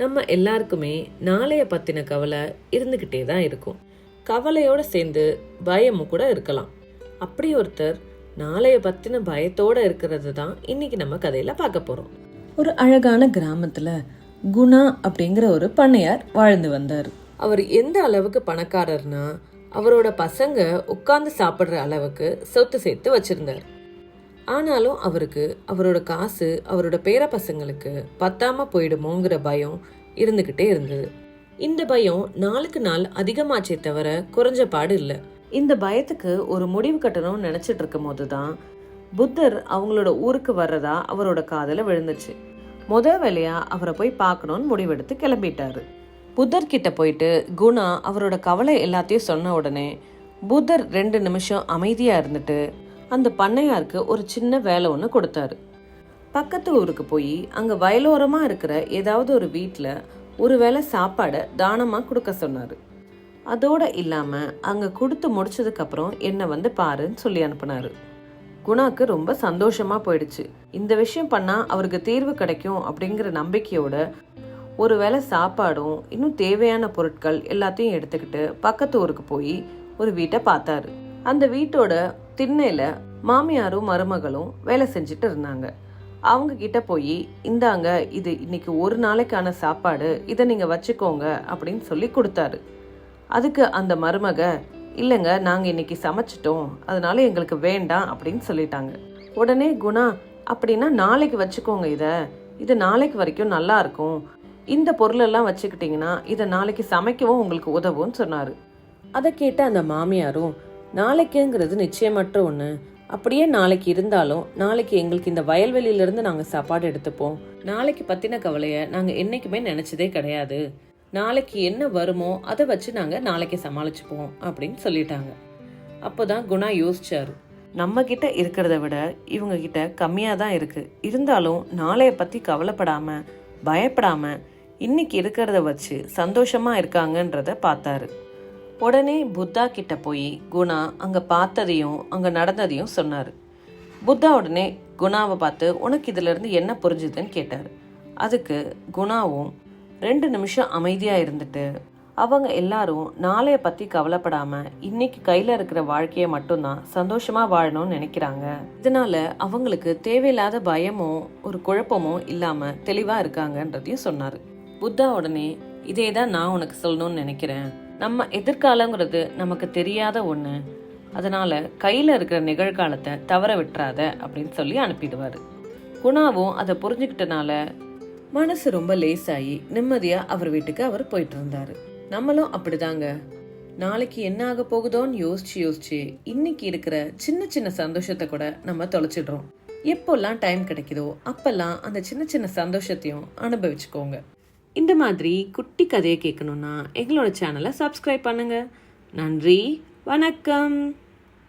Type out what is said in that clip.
நம்ம எல்லாருக்குமே நாளைய பத்தின கவலை இருந்துகிட்டே தான் இருக்கும். கவலையோட சேர்ந்து பயமும் கூட இருக்கலாம். அப்படி ஒருத்தர் நாளைய பத்தின பயத்தோட இருக்கிறது தான் இன்னைக்கு நம்ம கதையில பார்க்க போறோம். ஒரு அழகான கிராமத்துல குணா அப்படிங்கிற ஒரு பண்ணையார் வாழ்ந்து வந்தார். அவர் எந்த அளவுக்கு பணக்காரர்னா அவரோட பசங்க உட்கார்ந்து சாப்பிடுற அளவுக்கு சொத்து சேர்த்து வச்சிருந்தார். ஆனாலும் அவருக்கு அவரோட காசு அவரோட பேர பசங்களுக்கு பத்தாம போயிடுமோங்கிற பயம் இருந்துகிட்டே இருந்தது. இந்த பயம் நாளுக்கு நாள் அதிகமாச்சே தவிர குறைஞ்ச பாடு இல்லை. இந்த பயத்துக்கு ஒரு முடிவு கட்டணும்னு நினைச்சிட்டு இருக்கும் போது தான் புத்தர் அவங்களோட ஊருக்கு வர்றதா அவரோட காதல விழுந்துச்சு. முத வேலையா அவரை போய் பார்க்கணும்னு முடிவெடுத்து கிளம்பிட்டாரு. புத்தர் கிட்ட போயிட்டு குணா அவரோட கவலை எல்லாத்தையும் சொன்ன உடனே புத்தர் ரெண்டு நிமிஷம் அமைதியா இருந்துட்டு அந்த பண்ணையாருக்கு ஒரு சின்ன வேலை ஒன்று கொடுத்தாரு. பக்கத்து ஊருக்கு போய் அங்கே வயலோரமாக இருக்கிற ஏதாவது ஒரு வீட்டில் ஒரு வேளை சாப்பாடை தானமாக கொடுக்க சொன்னார். அதோடு இல்லாமல் அங்கே கொடுத்து முடிச்சதுக்கப்புறம் என்னை வந்து பாருன்னு சொல்லி அனுப்புனாரு. குணாக்கு ரொம்ப சந்தோஷமாக போயிடுச்சு. இந்த விஷயம் பண்ணால் அவருக்கு தீர்வு கிடைக்கும் அப்படிங்கிற நம்பிக்கையோட ஒருவேளை சாப்பாடும் இன்னும் தேவையான பொருட்கள் எல்லாத்தையும் எடுத்துக்கிட்டு பக்கத்து ஊருக்கு போய் ஒரு வீட்டை பார்த்தாரு. அந்த வீட்டோட திண்ணையில மாமியாரும் மருமகளும் வேலை செஞ்சுட்டு இருந்தாங்க. அவங்க கிட்ட போய் இந்தாங்க இது இன்னைக்கு ஒரு நாளைக்கான சாப்பாடு இதை நீங்க வச்சுக்கோங்க அப்படின்னு சொல்லி கொடுத்தாரு. அதுக்கு அந்த மருமக இல்லைங்க நாங்கள் இன்னைக்கு சமைச்சிட்டோம் அதனால எங்களுக்கு வேண்டாம் அப்படின்னு சொல்லிட்டாங்க. உடனே குணா அப்படின்னா நாளைக்கு வச்சுக்கோங்க இதை. இது நாளைக்கு வரைக்கும் நல்லா இருக்கும். இந்த பொருளெல்லாம் வச்சுக்கிட்டிங்கன்னா இதை நாளைக்கு சமைக்கவும் உங்களுக்கு உதவும்னு சொன்னார். அதை கேட்ட அந்த மாமியாரும் நாளைக்குங்கிறது நிச்சயமற்ற ஒன்று அப்படியே நாளைக்கு இருந்தாலும் நாளைக்கு எங்களுக்கு இந்த வயல்வெளியிலேருந்து நாங்கள் சாப்பாடு எடுத்துப்போம். நாளைக்கு பற்றின கவலையை நாங்கள் என்றைக்குமே நினச்சதே கிடையாது. நாளைக்கு என்ன வருமோ அதை வச்சு நாங்கள் நாளைக்கு சமாளிச்சுப்போம் அப்படின்னு சொல்லிட்டாங்க. அப்போதான் குணா யோசிச்சாரு. நம்ம கிட்ட இருக்கிறத விட இவங்க கிட்ட கம்மியாக தான் இருக்கு. இருந்தாலும் நாளைய பற்றி கவலைப்படாம பயப்படாம இன்னைக்கு இருக்கிறத வச்சு சந்தோஷமா இருக்காங்கன்றத பார்த்தாரு. உடனே புத்தா கிட்ட போய் குணா அங்கே பார்த்ததையும் அங்கே நடந்ததையும் சொன்னார். புத்தா உடனே குணாவை பார்த்து உனக்கு இதிலிருந்து என்ன புரிஞ்சுதுன்னு கேட்டார். அதுக்கு குணாவும் ரெண்டு நிமிஷம் அமைதியாக இருந்துட்டு அவங்க எல்லாரும் நாளைய பத்தி கவலைப்படாம இன்னைக்கு கையில இருக்கிற வாழ்க்கையை மட்டும்தான் சந்தோஷமா வாழணும்னு நினைக்கிறாங்க. இதனால அவங்களுக்கு தேவையில்லாத பயமோ ஒரு குழப்பமோ இல்லாம தெளிவா இருக்காங்கன்றதையும் சொன்னாரு. புத்தா உடனே இதே தான் நான் உனக்கு சொல்லணும்னு நினைக்கிறேன். நம்ம எதிர்காலங்கிறது நமக்கு தெரியாத ஒண்ணு. அதனால கையில இருக்கிற நிகழ்காலத்தை தவற விட்டுறாத அப்படின்னு சொல்லி அனுப்பிடுவாரு. குணாவும் அதை புரிஞ்சுக்கிட்டனால மனசு ரொம்ப லேசாகி நிம்மதியா அவர் வீட்டுக்கு அவர் போயிட்டு இருந்தாரு. நம்மளும் அப்படிதாங்க. நாளைக்கு என்ன ஆக போகுதோன்னு யோசிச்சு யோசிச்சு இன்னைக்கு இருக்கிற சின்ன சின்ன சந்தோஷத்தை கூட நம்ம தொலைச்சிடுறோம். எப்போல்லாம் டைம் கிடைக்குதோ அப்பெல்லாம் அந்த சின்ன சின்ன சந்தோஷத்தையும் அனுபவிச்சுக்கோங்க. இந்த மாதிரி குட்டி கதையை கேட்கணுன்னா எங்களோட சேனலை சப்ஸ்கிரைப் பண்ணுங்கள் நன்றி வணக்கம்.